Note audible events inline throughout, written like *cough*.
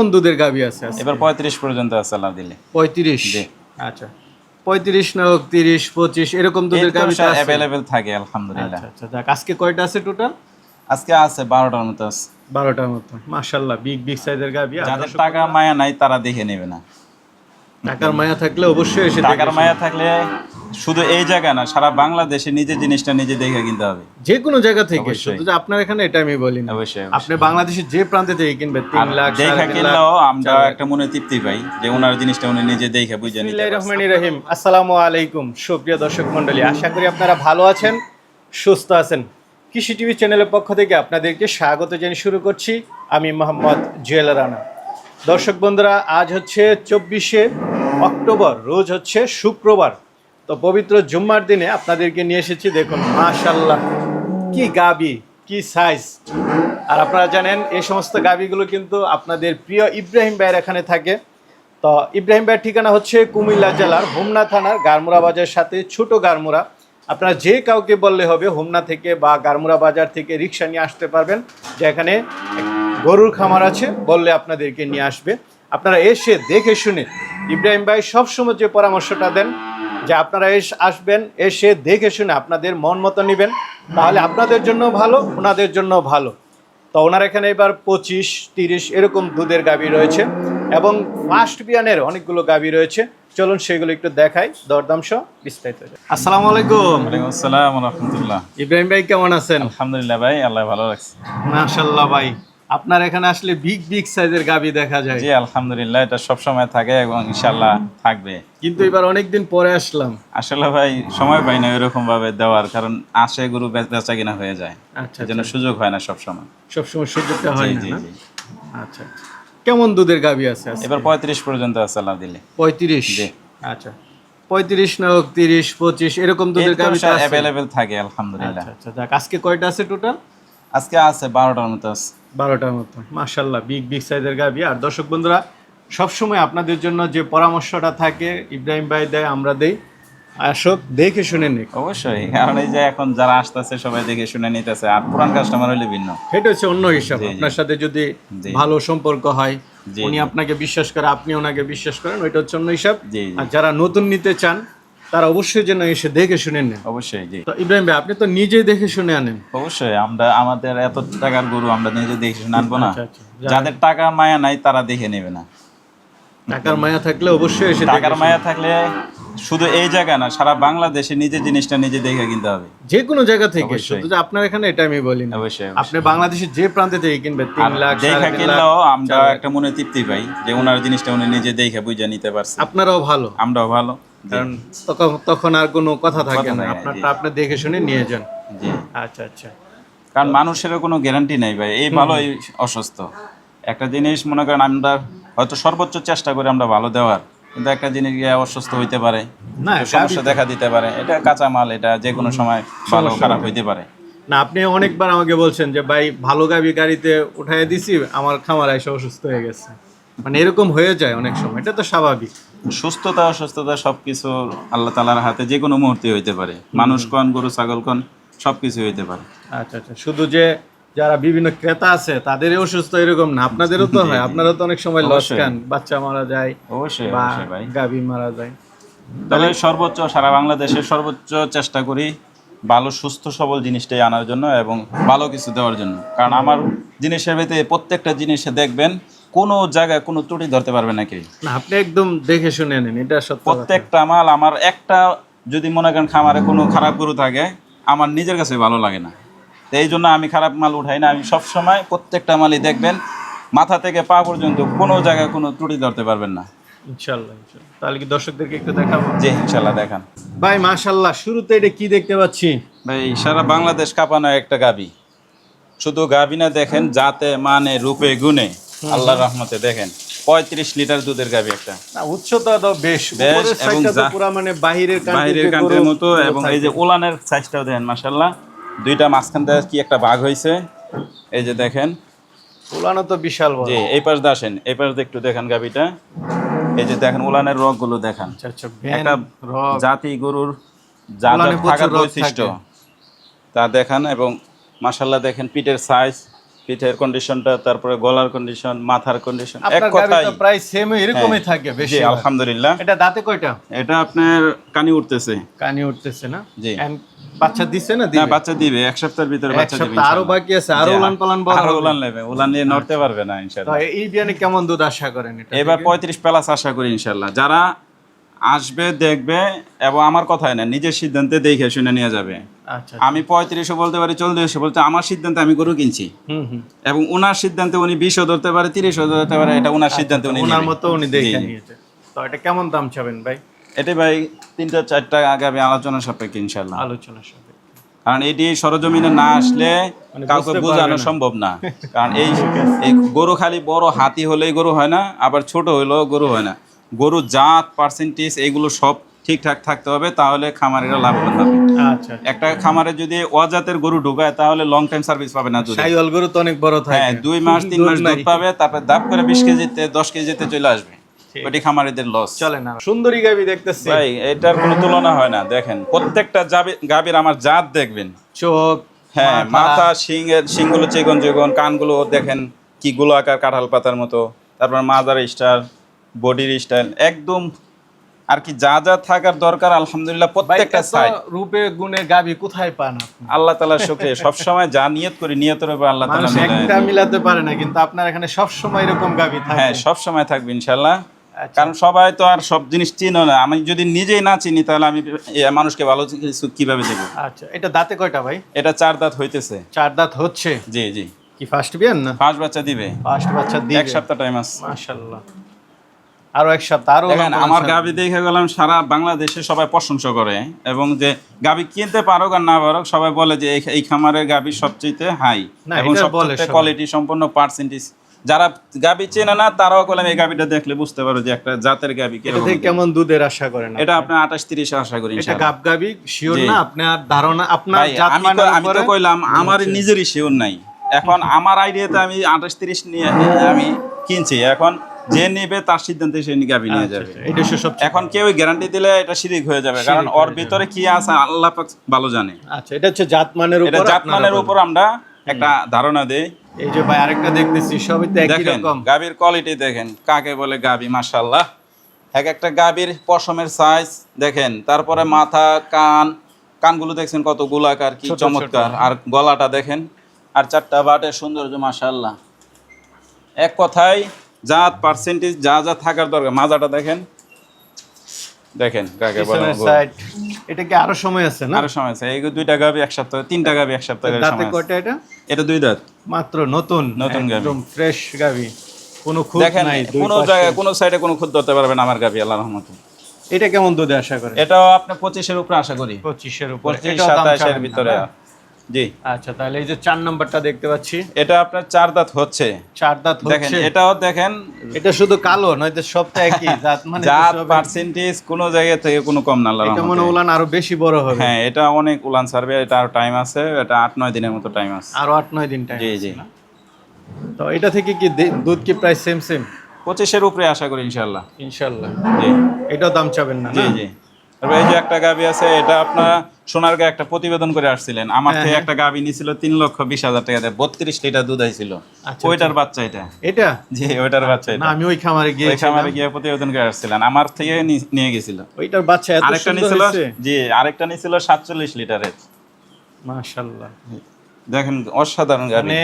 কোন দুধের গাবি আছে। এবার পঁয়ত্রিশ পর্যন্ত আছে আল্লাহ দিলে। পঁয়ত্রিশ। আচ্ছা। পঁয়ত্রিশ না তিরিশ পঁচিশ এরকম দুধের গাবি অ্যাভেলেবেল থাকে আলহামদুলিল্লাহ। আচ্ছা আচ্ছা যাক আজকে কয়টা আছে টোটাল আজকে আছে বারোটার মতো আছে। বারোটার মতো। মাশাল্লাহ বিগ বিগ সাইজের গাবি যাদের টাকা মায়া নাই তারা দেখে নেবে না। টাকার মায়া থাকলে অবশ্যই এসে টাকার মায়া থাকলে শুধু এই জায়গা না সারা বাংলাদেশে নিজে জিনিসটা নিজে দেখে কিনতে হবে। যে কোনো জায়গা থেকে শুধু যে আপনার এখানে এটা আমি বলি না। অবশ্যই আপনি বাংলাদেশের যে প্রান্তে থেকে কিনবেন তিন লাখ দেখা কিনলেও আমরা একটা মনে তৃপ্তি পাই যে ওনার জিনিসটা উনি নিজে দেখে বুঝে নিতে বিসমিল্লাহির রহমানির রহিম। আসসালামু আলাইকুম সুপ্রিয় দর্শক মণ্ডলী আশা করি আপনারা ভালো আছেন সুস্থ আছেন। কৃষি টিভি চ্যানেলের পক্ষ থেকে আপনাদেরকে স্বাগত জানিয়ে শুরু করছি। আমি মোহাম্মদ জুয়েল রানা। দর্শক বন্ধুরা আজ হচ্ছে চব্বিশে অক্টোবর, রোজ হচ্ছে শুক্রবার। তো পবিত্র জুম্মার দিনে আপনাদেরকে নিয়ে এসেছি, দেখুন মাশাল্লাহ কি গাবি, কি সাইজ আর আপনারা জানেন, এই সমস্ত গাবিগুলো কিন্তু আপনাদের প্রিয় ইব্রাহিম ভাইয়ের এখানে থাকে। তো ইব্রাহিম ভাইয়ের ঠিকানা হচ্ছে কুমিল্লা জেলার হোমনা থানার গারমুরা বাজার সাথে ছোট গারমুরা। আপনারা যে কাউকে বললে হবে, হোমনা থেকে বা গারমুরা বাজার থেকে রিক্সা নিয়ে আসতে পারবেন। যেখানে গরুর খামার আছে, বললে আপনাদেরকে নিয়ে আসবে। আপনারা এসে দেখে শুনে ইব্রাহিম ভাই সবসময় যে পরামর্শটা দেন যে আপনারা এস আসবেন এসে দেখে শুনে আপনাদের মন মতো নেবেন তাহলে আপনাদের জন্য ভালো ওনাদের জন্য ভালো। তো ওনার এখানে এবার পঁচিশ তিরিশ এরকম দুধের গাভী রয়েছে এবং ফার্স্ট বিয়ানের অনেকগুলো গাভী রয়েছে। চলুন সেগুলো একটু দেখাই দরদাম সহ বিস্তারিত। আসসালামু আলাইকুম। ওয়ালাইকুম আসসালাম রহমতুল্লাহ। ইব্রাহিম ভাই কেমন আছেন? আলহামদুলিল্লাহ ভাই আল্লাহ ভালো রাখছে। মাশাল্লাহ ভাই। আপনার এখানে আসলে বিগ বিগ সাইজের গাভী দেখা যায়। জি আলহামদুলিল্লাহ এটা সব সময় থাকে এবং ইনশাআল্লাহ থাকবে। কিন্তু এবার অনেকদিন পরে আসলাম। আসলে ভাই সময় পাই না এরকম ভাবে দেওয়ার কারণ আসে গরু বেচা কিনা হয়ে যায়। আচ্ছা এই জন্য সুযোগ হয় না সব সময় সবসময় সুযোগটা হয় না জি জি। আচ্ছা কেমন দুধের গাভী আছে? এবার পঁয়ত্রিশ পর্যন্ত আছে আল্লাহ দিলে। পঁয়ত্রিশ? জি। আচ্ছা। পঁয়ত্রিশ না হোক তিরিশ পঁচিশ এরকম দুধের আছে। অ্যাভেলেবেল থাকে আলহামদুলিল্লাহ। আচ্ছা আচ্ছা। আজকে কয়টা আছে টোটাল আজকে আছে বারোটার মতো আছে। বারোটার মতো। মাশাল্লাহ বিগ বিগ সাইজের গাভি। আর দর্শক বন্ধুরা সবসময় আপনাদের জন্য যে পরামর্শটা থাকে ইব্রাহিম ভাই দেয় আমরা দেই। আসক দেখে শুনে নিক। অবশ্যই কারণ এই যে এখন যারা আসতেছে সবাই দেখে শুনে নিতেছে। আর পুরান কাস্টমার হইলে ভিন্ন। সেটা হচ্ছে অন্য হিসাব। আপনার সাথে যদি ভালো সম্পর্ক হয় উনি আপনাকে বিশ্বাস করে আপনি ওনাকে বিশ্বাস করেন ওইটা হচ্ছে অন্য হিসাব। আর যারা নতুন নিতে চান তারা অবশ্যই যেন এসে দেখে শুনে নেন। অবশ্যই জি। তো ইব্রাহিম ভাই আপনি তো নিজেই দেখে শুনে আনেন। অবশ্যই আমরা আমাদের এত টাকার গরু আমরা নিজে দেখে শুনে আনব না। আচ্ছা, আচ্ছা। যাদের টাকা মায়া নাই তারা দেখে নেবে না। টাকার মায়া থাকলে অবশ্যই এসে টাকার মায়া থাকলে শুধু এই জায়গা না সারা বাংলাদেশে নিজের জিনিসটা নিজে দেখে কিনতে হবে। যে কোনো জায়গা থেকে। শুধু যে আপনার এখানে এটা আমি বলি না। অবশ্যই আপনি বাংলাদেশের যে প্রান্তে থেকে কিনবেন তিন লাখ দেখা কিনলেও আমরা একটা মনে তৃপ্তি পাই যে ওনার জিনিসটা উনি নিজে দেখে বুঝে নিতে পারছে। আপনারাও ভালো। আমরাও ভালো। কারণ তখন আর কোনো কথা থাকে না। আপনারটা আপনি দেখে শুনে নিয়ে যান। জি। আচ্ছা আচ্ছা। কারণ মানুষের কোনো গ্যারান্টি নাই ভাই এই ভালো এই অসুস্থ। একটা জিনিস মনে করেন আমরা হয়তো সর্বোচ্চ চেষ্টা করি আমরা ভালো দেওয়ার কিন্তু একটা জিনিস গিয়ে অসুস্থ হইতে পারে না, সমস্যা দেখা দিতে পারে এটা কাঁচা মাল এটা যে কোনো সময় ভালো খারাপ হইতে পারে। না আপনি অনেকবার আমাকে বলছেন যে ভাই ভালো গাবি গাড়িতে উঠাই দিছি আমার খামার এসে অসুস্থ হয়ে গেছে। মানে এরকম হয়ে যায় অনেক সময় এটা তো স্বাভাবিক। সুস্থতা অসুস্থতা সবকিছু আল্লাহ তালার হাতে যে কোনো মুহূর্তে হইতে পারে। মানুষ কন গরু ছাগল কন সবকিছু হইতে পারে। আচ্ছা আচ্ছা শুধু যে যারা বিভিন্ন ক্রেতা আছে তাদের অসুস্থ এরকম না আপনাদেরও তো হয় আপনারও তো অনেক সময় লস খান বাচ্চা মারা যায় অবশ্যই অবশ্যই ভাই। গাভী মারা যায়। তবে সর্বোচ্চ সারা বাংলাদেশে সর্বোচ্চ চেষ্টা করি ভালো সুস্থ সবল জিনিসটাই আনার জন্য এবং ভালো কিছু দেওয়ার জন্য। কারণ আমার জিনিসের ভিতরে প্রত্যেকটা জিনিসে দেখবেন কোনো জায়গায় কোনো ত্রুটি ধরতে পারবে না কেউ না আপনি একদম দেখে শুনে নেন এটা সত্য। প্রত্যেকটা মাল আমার একটা যদি মনে করেন খামারে কোনো খারাপ গরু থাকে আমার নিজের কাছে ভালো লাগে না। তো এই জন্য আমি খারাপ মাল উঠাই না আমি সব সময় প্রত্যেকটা মালই দেখবেন মাথা থেকে পা পর্যন্ত কোনো জায়গায় কোনো ত্রুটি ধরতে পারবেন না। ইনশাল্লাহ। তাহলে কি দর্শকদেরকে একটু দেখাবো? জি ইনশাল্লাহ দেখান। ভাই মাশাল্লাহ শুরুতে এটা কি দেখতে পাচ্ছি? ভাই সারা বাংলাদেশ কাঁপানো একটা গাবি শুধু গাবি না দেখেন জাতে মানে রূপে গুণে। আল্লাহর রহমতে দেখেন পঁয়ত্রিশ লিটার দুধের গাবি একটা। উচ্চতা তো বেশ বেশ, এবং পুরা মানে বাহিরের কান্ট্রির মতো এবং এই যে ওলানের সাইজটাও দেখেন মাসাল্লাহ দুইটা মাঝখান থেকে কি একটা ভাগ হয়েছে এই যে দেখেন। উলানো তো বিশাল বড়। যে এই পাশ আসেন এই পাশ একটু দেখেন গাবিটা এই যে দেখেন ওলানের রগগুলো দেখান। আচ্ছা আচ্ছা একটা জাতি গরুর যা ওলানে থাকার বৈশিষ্ট্য তা দেখান এবং মাসাল্লাহ দেখেন পিঠের সাইজ পিঠের কন্ডিশনটা তারপরে গলার কন্ডিশন মাথার কন্ডিশন এক কথাই প্রায় সেম এরকমই হ্যাঁ। থাকে বেশি আলহামদুলিল্লাহ। এটা দাঁতে কয়টা? এটা আপনার কানি উঠতেছে। কানি উঠতেছে না? জি। বাচ্চা দিছে না দিবে? বাচ্চা দিবে এক সপ্তাহের ভিতরে বাচ্চা দিবে আরও বাকি আছে আরও উলান পালান বড় আরও উলান নেবে উলান নিয়ে নড়তে পারবে না তো ইনশাআল্লাহ এই বিয়ানে কেমন দুধ আশা করেন এটা এবার থেকে? পঁয়ত্রিশ প্লাস আশা করি ইনশাল্লাহ। যারা আসবে দেখবে এবং আমার কথাই না নিজের সিদ্ধান্তে দেখে শুনে নিয়ে যাবে। আচ্ছা আমি পঁয়ত্রিশও বলতে পারি চল্লিশও বলতে আমার সিদ্ধান্তে আমি গরু কিনছি। এবং ওনার সিদ্ধান্তে উনি বিশও ধরতে পারে তিরিশও ধরতে পারে এটা ওনার সিদ্ধান্তে উনি ওনার মতো উনি দেখে তো এটা কেমন দাম চাবেন ভাই? এটা ভাই তিনটা চারটা আগামী আলোচনা সাপেক্ষে ইনশাল্লাহ আলোচনা সবে কারণ এটি সরজমিনে না আসলে মানে কাউকে বোঝানো সম্ভব না। *laughs* কারণ এই এই গরু খালি বড় হাতি হলেই গরু হয় না আবার ছোট হলেও গরু হয় না। গরু জাত পার্সেন্টেজ এগুলো সব ঠিকঠাক থাকতে হবে তাহলে খামারিরা লাভবান হবে। আচ্ছা একটা খামারে যদি অজাতের গরু ঢুকায় তাহলে লং টাইম সার্ভিস পাবে না দুধে। সাইওয়াল গরু তো অনেক বড় থাকে। হ্যাঁ দুই মাস তিন মাস দুধ পাবে তারপরে দাপ করে বিশ কেজিতে দশ কেজিতে চলে আসবে। ওটি খামারিদের লস চলে না। সুন্দরী গাবি দেখতেছি। ভাই এটার কোনো তুলনা হয় না দেখেন। প্রত্যেকটা গাভীর আমার জাত দেখবেন। চোখ হ্যাঁ মাথা। শিংয়ের শিংগুলো চেগন চেগন কানগুলো দেখেন কি গুলো আকার কাঁঠাল পাতার মতো। তারপর মাজার স্টাইল বডির স্টাইল একদম আর কি যা যা থাকার দরকার আলহামদুলিল্লাহ প্রত্যেকটা সাইড রূপে গুণে গাবি কোথায় পান আপনি? আল্লাহ তালার শোকে *laughs* সবসময় যা নিয়ত করি নিয়তের উপর আল্লাহ তালা মানুষ একটা মিলাতে পারে না কিন্তু আপনার এখানে সব সময় এরকম গাবি থাকে। হ্যাঁ সব সময় থাকবে ইনশাল্লাহ আচ্ছা। কারণ সবাই তো আর সব জিনিস চিনো না। আমি যদি নিজেই না চিনি তাহলে আমি মানুষকে ভালো কিছু কীভাবে দেবো আচ্ছা এটা দাঁতে কয়টা ভাই? এটা চার দাঁত হইতেছে। চার দাঁত হচ্ছে? জি জি। কি ফার্স্ট বিয়ান না? পাঁচ বাচ্চা দিবে। ফার্স্ট বাচ্চা দিবে। এক সপ্তাহ টাইম আছে। মাশাআল্লাহ। আরও এক সপ্তাহ আরও আমার। গাবি দেখে গেলাম সারা বাংলাদেশে সবাই প্রশংসা করে এবং যে গাবি কিনতে পারুক আর না পারুক সবাই বলে যে এই- খামারের গাবি সবচেয়ে হাই এবং সবচেয়ে কোয়ালিটি সম্পন্ন পার্সেন্টেজ যারা গাবি চেনে না তারাও বললাম এই গাবিটা দেখলে বুঝতে পারো যে একটা জাতের গাবি কেমন দুধের আশা করেন এটা আপনার আঠাশ তিরিশ আশা করি এটা। গাব গাবি শিওর না আপনার ধারণা আপনার আমি তো কইলাম আমার নিজেরই শিওর নাই। এখন আমার আইডিয়াতে আমি আঠাশ তিরিশ নিয়ে আমি কিনছি। এখন যে নেবে তার সিদ্ধান্তে সে গাবি নিয়ে আচ্ছা, যাবে। আচ্ছা, এটা সবচেয়ে এখন কেউ গ্যারান্টি দিলে এটা শিরিক হয়ে যাবে কারণ ওর ভিতরে কি আছে আল্লাহ পাক ভালো জানে। আচ্ছা এটা হচ্ছে জাত মানের উপর জাতমানের উপর। আমরা একটা ধারণা দেই। এই যে ভাই আরেকটা দেখতেছি সবই তো একই রকম। গাবির কোয়ালিটি দেখেন কাকে বলে গাবি মাশাল্লাহ এক একটা গাবির পশমের সাইজ দেখেন তারপরে মাথা কান কানগুলো দেখছেন কত গোলাকার কি। চমৎকার। আর গলাটা দেখেন আর চারটা বাটের সৌন্দর্য মাশাল্লাহ এক কথায় জাত পার্সেন্টেজ যা যা থাকার দরকার। মাজাটা দেখেন। দেখেন কাকে বলে সাইড এটা কি আরও সময় আছে না? আরও সময় আছে। এই দুইটা গাবি এক সপ্তাহ তিনটা গাবি এক সপ্তাহের দাঁতে। কয়টা এটা? এটা দুই দাঁত। মাত্র নতুন? নতুন গাভী। একদম ফ্রেশ গাবি কোনো দেখেন নাই কোনো। জায়গায় কোনো সাইডে কোনো খুদ ধরতে পারবেন আমার গাবি আল্লাহ রহমতে। এটা কেমন দুধে আশা করেন? এটাও আপনি পঁচিশের উপরে আশা করি। পঁচিশের উপরে। পঁচিশ সাতাশের ভিতরে? জি। আচ্ছা তাহলে এই যে চার নাম্বারটা দেখতে পাচ্ছি। এটা আপনার চার দাঁত হচ্ছে। চার দাঁত দেখেন এটাও দেখেন। এটা শুধু কালো নয়তো সবটা একই *laughs* জাত মানে জাত পার্সেন্টেজ কোনো জায়গা থেকে কোনো কম না এটা মনে উলান আরও বেশি বড় হবে। হ্যাঁ এটা অনেক উলান সার্ভে এটা আর টাইম আছে এটা আট নয় দিনের মতো টাইম আছে। আরও আট নয় দিন টাইম জি জি। তো এটা থেকে কি দুধ কি প্রায় সেম সেম পঁচিশের উপরে আশা করি ইনশাল্লাহ ইনশাল্লাহ জি। এটাও দাম চাবেন না জি জি। এই যে একটা গাবি আছে এটা আপনার সোনারগাঁ একটা প্রতিবেদন করে আসছিলেন। আমার হ্যাঁ, থেকে হ্যাঁ। একটা গাবি নিছিল তিন লক্ষ বিশ হাজার টাকা দিয়ে বত্রিশ লিটার দুধ আইছিল। আচ্ছা, ওইটার বাচ্চা এটা। এটা? জি ওইটার বাচ্চা না এটা। আমি ওই খামারে ওই খামারে গিয়ে প্রতিবেদন করে আসছিলেন। আমার থেকে নিয়ে গেছিল। ওইটার বাচ্চা আরেকটা নিছিল জি আরেকটা নিছিল সাতচল্লিশ লিটারের। মাশাআল্লাহ দেখেন অসাধারণ গাবি মানে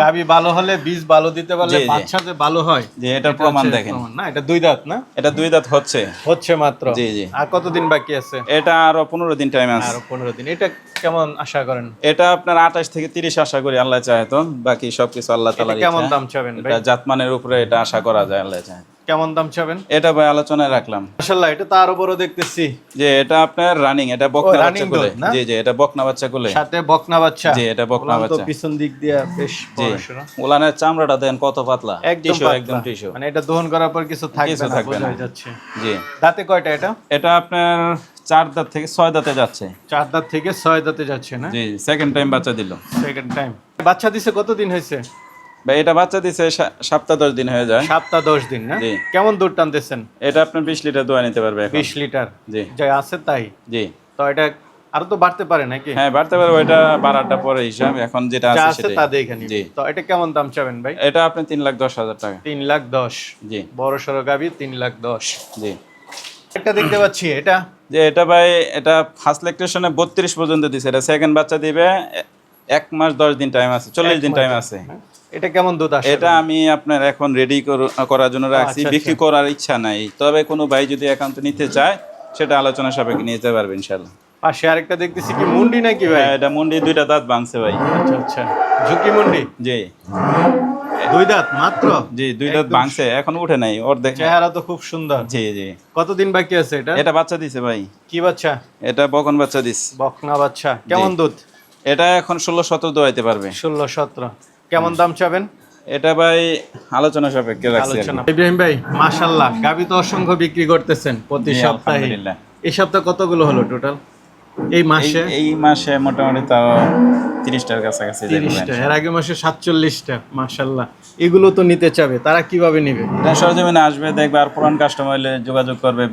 গাবি ভালো হলে বীজ ভালো দিতে পারলে। বাচ্চা যে ভালো হয় যে এটা প্রমাণ দেখেন। না এটা দুই দাঁত না? এটা দুই দাঁত হচ্ছে। হচ্ছে মাত্র। জি, জি। আর কতদিন বাকি আছে? এটা আরও পনেরো দিন টাইম আছে। আরও পনেরো দিন। এটা কেমন আশা করেন? এটা আপনার আঠাশ থেকে তিরিশ আশা করি আল্লাহ চায় তো। বাকি সবকিছু আল্লাহ তালা কেমন দাম চাবেন এটা জাতমানের উপরে এটা আশা করা যায় আল্লাহ চায়। কেমন দাম চাবেন? এটা ভাই আলোচনায় রাখলাম। মাশাআল্লাহ এটা তো আরও বড় দেখতেছি। যে এটা আপনার রানিং এটা বকনা বাচ্চা কোলে। জি জি এটা বকনা বাচ্চা কোলে। সাথে বকনা বাচ্চা। জি, এটা বকনা ওলান তো পিছন দিক দিয়ে বেশ বড়সড়। উলানের চামড়াটা দেন কত পাতলা? একদম একদম টিস্যু। মানে এটা দহন করার পর কিছু থাকবে না থাকবে না। যাচ্ছে। জি। দাঁতে কয়টা এটা? এটা আপনার চার দাঁত থেকে ছয় দাঁতে যাচ্ছে। চার দাঁত থেকে ছয় দাঁতে যাচ্ছে না? জি সেকেন্ড টাইম বাচ্চা দিল। সেকেন্ড টাইম বাচ্চা দিছে কতদিন হয়েছে? ভাই এটা বাচ্চা দিছে সপ্তাহ দশ দিন হয়ে যায়। সপ্তাহ দশ দিন না? কেমন দুধ টানতেছেন? এটা আপনার বিশ লিটার দোয়া নিতে পারবে বিশ লিটার? জি। যা আছে তাই? জি। তো এটা আরও তো বাড়তে পারে নাকি? হ্যাঁ বাড়তে পারে ওইটা বাড়াটা পরে হিসাব এখন যেটা আছে সেটাই। তা দেখে জি। তো এটা কেমন দাম চাবেন ভাই? এটা আপনি তিন লাখ দশ হাজার টাকা। তিন লাখ দশ। জি। বড় সড়ো গাবি তিন লাখ দশ। জি। একটা দেখতে পাচ্ছি এটা? যে এটা ভাই এটা ফার্স্ট লেকটেশনে বত্রিশ পর্যন্ত দিছে। এটা সেকেন্ড বাচ্চা দিবে এক মাস দশ দিন টাইম আছে চল্লিশ দিন টাইম আছে। এটা কেমন দুধ আসে? এটা আমি আপনার এখন রেডি করার জন্য রাখছি আচ্ছা, বিক্রি করার ইচ্ছা নাই। তবে কোনো ভাই যদি একান্ত নিতে চায় সেটা আলোচনা সাপেক্ষে নিতে পারবে ইনশাল্লাহ পাশে আরেকটা দেখতেছি কি মুন্ডি নাকি ভাই? হ্যাঁ এটা মুন্ডি দুইটা দাঁত ভাঙছে ভাই। আচ্ছা আচ্ছা। ঝুঁকি মুন্ডি? জি। দুই দাঁত মাত্র? জি দুই দাঁত ভাঙছে এখন উঠে নাই ওর দেখ চেহারা তো খুব সুন্দর। জি জি। কতদিন বাকি আছে এটা? এটা বাচ্চা দিছে ভাই। কি বাচ্চা? এটা বকন বাচ্চা দিস বকনা বাচ্চা। কেমন দুধ? এটা এখন ষোলো সতেরো দোয়াইতে পারবে। ষোলো সতেরো। কেমন দাম চাবেন? এটা ভাই আলোচনা সাপেক্ষে রাখছি আলোচনা। ইব্রাহিম ভাই মাশাল্লাহ গাবি তো অসংখ্য বিক্রি করতেছেন প্রতি সপ্তাহে। এই সপ্তাহ কতগুলো হলো টোটাল এই মাসে? এই- মাসে মোটামুটি তাও তিরিশটার কাছাকাছি তিরিশটা এর আগে মাসে সাতচল্লিশটা মাশাল্লাহ এগুলো তো নিতে চাবে তারা কীভাবে নেবে? সরজমিনে আসবে দেখবে আর পুরান কাস্টমার হলে যোগাযোগ করবে।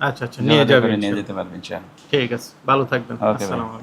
আচ্ছা আচ্ছা নিয়ে যাবে নিয়ে যেতে পারবেন ঠিক আছে ভালো থাকবেন। আসসালামু আলাইকুম।